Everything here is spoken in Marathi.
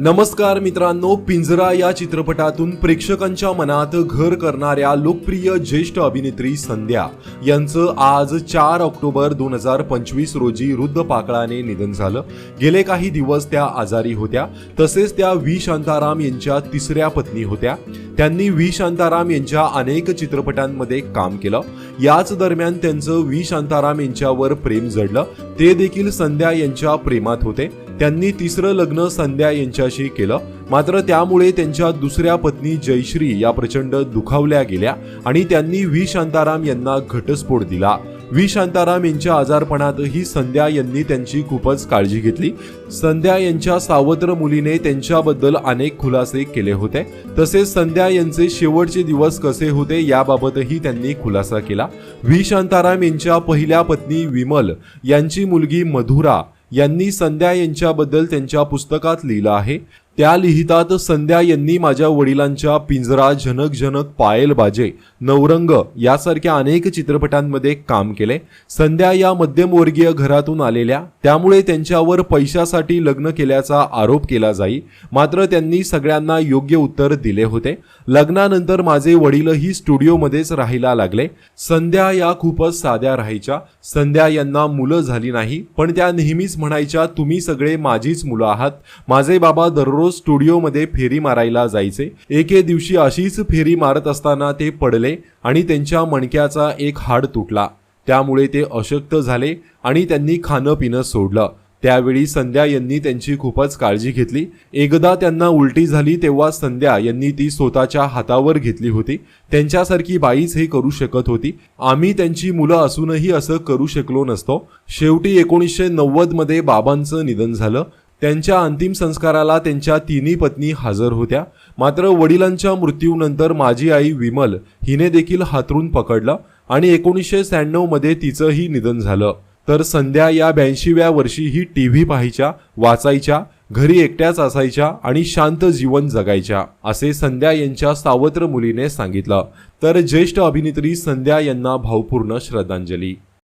नमस्कार मित्रांनो पिंजरा या चित्रपटातून प्रेक्षकांच्या मनात घर करणाऱ्या लोकप्रिय ज्येष्ठ अभिनेत्री संध्या यांचं आज चार ऑक्टोबर दोन हजार पंचवीस रोजी वृद्धपाकळाने निधन झालं. गेले काही दिवस त्या आजारी होत्या. तसेच त्या व्ही. शांताराम यांच्या तिसऱ्या पत्नी होत्या. त्यांनी व्ही. शांताराम यांच्या अनेक चित्रपटांमध्ये काम केलं. याच दरम्यान त्यांचं व्ही. शांताराम यांच्यावर प्रेम जडलं. ते देखील संध्या यांच्या प्रेमात होते. त्यांनी तिसरं लग्न संध्या यांच्याशी केलं. मात्र त्यामुळे त्यांच्या दुसऱ्या पत्नी जयश्री या प्रचंड दुखावल्या गेल्या आणि त्यांनी व्ही. शांताराम यांना घटस्फोट दिला. व्ही. शांताराम यांच्या आजारपणातही संध्या यांनी त्यांची खूपच काळजी घेतली. संध्या यांच्या सावत्र मुलीने त्यांच्याबद्दल अनेक खुलासे केले होते. तसेच संध्या यांचे शेवटचे दिवस कसे होते याबाबतही त्यांनी खुलासा केला. व्ही. शांताराम यांच्या पहिल्या पत्नी विमल यांची मुलगी मधुरा यांनी संध्या यांच्याबद्दल त्यांच्या पुस्तकात लिहिलं आहे. त्या लिहितात संध्या यांनी माझ्या वडिलांच्या पिंजरा झनक झनक पायल बाजे नवरंग यासारख्या अनेक चित्रपटांमध्ये काम केले. संध्या या मध्यमवर्गीय घरातून आलेल्या त्यामुळे त्यांच्यावर पैशासाठी लग्न केल्याचा आरोप केला जाई. मात्र त्यांनी सगळ्यांना योग्य उत्तर दिले होते. लग्नानंतर माझे वडीलही स्टुडिओमध्येच राहायला लागले. संध्या या खूपच साध्या राहायच्या. संध्या यांना मुलं झाली नाही पण त्या नेहमीच म्हणायच्या तुम्ही सगळे माझीच मुलं आहात. माझे बाबा दररोज स्टुडिओमध्ये फेरी मारायला जायचे. एके दिवशी अशीच फेरी मारत असताना ते पडले आणि त्यांच्या मणक्याचा एक हाड तुटला. त्यामुळे ते अशक्त झाले आणि त्यांनी खाणं पिणं सोडलं. त्यावेळी संध्या यांनी त्यांची खूपच काळजी घेतली. एकदा त्यांना उलटी झाली तेव्हा संध्या यांनी ती स्वतःच्या हातावर घेतली होती. त्यांच्यासारखी बाईच हे करू शकत होती. आम्ही त्यांची मुलं असूनही असं करू शकलो नसतो. शेवटी एकोणीसशे नव्वदमध्ये बाबांचं निधन झालं. त्यांच्या अंतिम संस्काराला त्यांच्या तिन्ही पत्नी हजर होत्या. मात्र वडिलांच्या मृत्यूनंतर माझी आई विमल हिने देखील हातरून पकडलं आणि एकोणीसशे शहाण्णवमध्ये तिचंही निधन झालं. तर संध्या या ब्याऐंशीव्या वर्षी ही टी व्ही पाहायच्या वाचायच्या घरी एकट्याच असायच्या आणि शांत जीवन जगायच्या असे संध्या यांच्या सावत्र मुलीने सांगितलं. तर ज्येष्ठ अभिनेत्री संध्या यांना भावपूर्ण श्रद्धांजली.